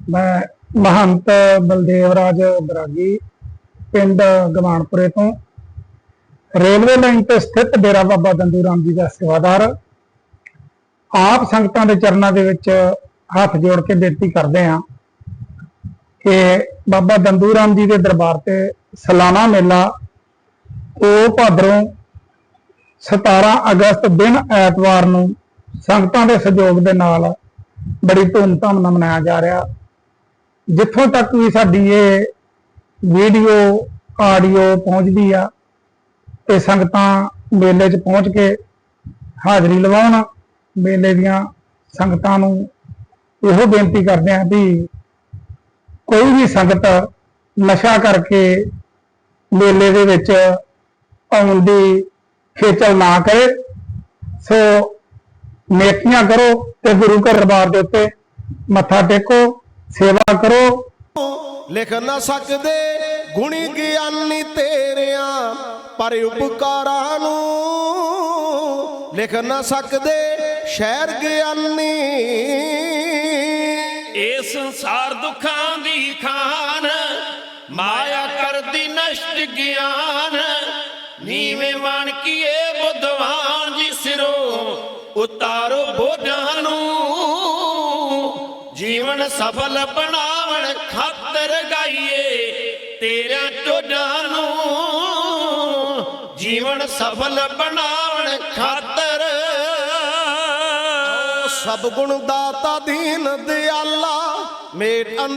ਮੈਂ ਮਹੰਤ ਬਲਦੇਵ ਰਾਜ ਬਰਾਗੀ, ਪਿੰਡ ਗਵਾਨਪੁਰੇ ਤੋਂ। ਰੇਲਵੇ ਲਾਈਨ ਤੇ ਸਥਿਤ ਡੇਰਾ ਬਾਬਾ ਦੰਦੂ ਰਾਮ ਜੀ ਦਾ ਸੇਵਾਦਾਰ। ਆਪ ਸੰਗਤਾਂ ਦੇ ਚਰਨਾਂ ਦੇ ਵਿੱਚ ਹੱਥ ਜੋੜ ਕੇ ਬੇਨਤੀ ਕਰਦੇ ਹਾਂ ਕਿ ਬਾਬਾ ਦੰਦੂ ਰਾਮ ਜੀ ਦੇ ਦਰਬਾਰ ਤੇ ਸਾਲਾਨਾ ਮੇਲਾ ਉਹ ਭਾਦਰੋਂ 17 ਅਗਸਤ ਦਿਨ ਐਤਵਾਰ ਨੂੰ ਸੰਗਤਾਂ ਦੇ ਸਹਿਯੋਗ ਦੇ ਨਾਲ ਬੜੀ ਧੂਮਧਾਮ ਨਾਲ ਮਨਾਇਆ ਜਾ ਰਿਹਾ। ਜਿੱਥੋਂ ਤੱਕ ਵੀ ਸਾਡੀ ਇਹ ਵੀਡੀਓ, ਆਡੀਓ ਪਹੁੰਚਦੀ ਆ ਤੇ ਸੰਗਤਾਂ ਮੇਲੇ 'ਚ ਪਹੁੰਚ ਕੇ ਹਾਜ਼ਰੀ ਲਵਾਉਣ, ਮੇਲੇ ਦੀਆਂ ਸੰਗਤਾਂ ਨੂੰ ਇਹੋ ਬੇਨਤੀ ਕਰਦੇ ਹਾਂ ਵੀ ਕੋਈ ਵੀ ਸੰਗਤ ਨਸ਼ਾ ਕਰਕੇ ਮੇਲੇ ਦੇ ਵਿੱਚ ਆਉਣ ਦੀ ਖੇਚਲ ਨਾ ਕਰੇ। ਸੋ ਨੇਕੀਆਂ ਕਰੋ ਤੇ ਗੁਰੂ ਘਰ ਦਰਬਾਰ ਦੇ ਉੱਤੇ ਮੱਥਾ ਟੇਕੋ ਸੇਵਾ ਕਰੋ। ਲਿਖ ਨਾ ਸਕਦੇ ਗੁਣੀ ਗਿਆਨੀ ਤੇਰਿਆਂ ਪਰ ਉਪਕਾਰਾਂ ਨੂੰ ਲਿਖ ਨਾ ਸਕਦੇ ਸ਼ਹਿਰ ਗਿਆਨੀ। ਇਹ ਸੰਸਾਰ ਦੁੱਖਾਂ ਦੀ ਖਾਨ ਮਾਇਆ ਕਰਦੀ ਨਸ਼ਟ ਗਿਆਨ। ਨੀਵੇਂ ਮਨ ਕੀਏ ਉਤਾਰੋ ਬੋਝਾਂ ਨੂੰ। ਜੀਵਨ ਸਫਲ ਬਣਾਵਣ ਖਾਤਰ ਗਾਈਏ ਤੇਰਾ ਚੋਜਾਂ ਨੂੰ। ਜੀਵਨ ਸਫਲ ਬਣਾਵਣ ਖਾਤਰ। ਸਭ ਗੁਣ ਦਾਤਾ ਦੀਨ ਦਿਆਲਾ, ਮੇਟ ਅੰਧ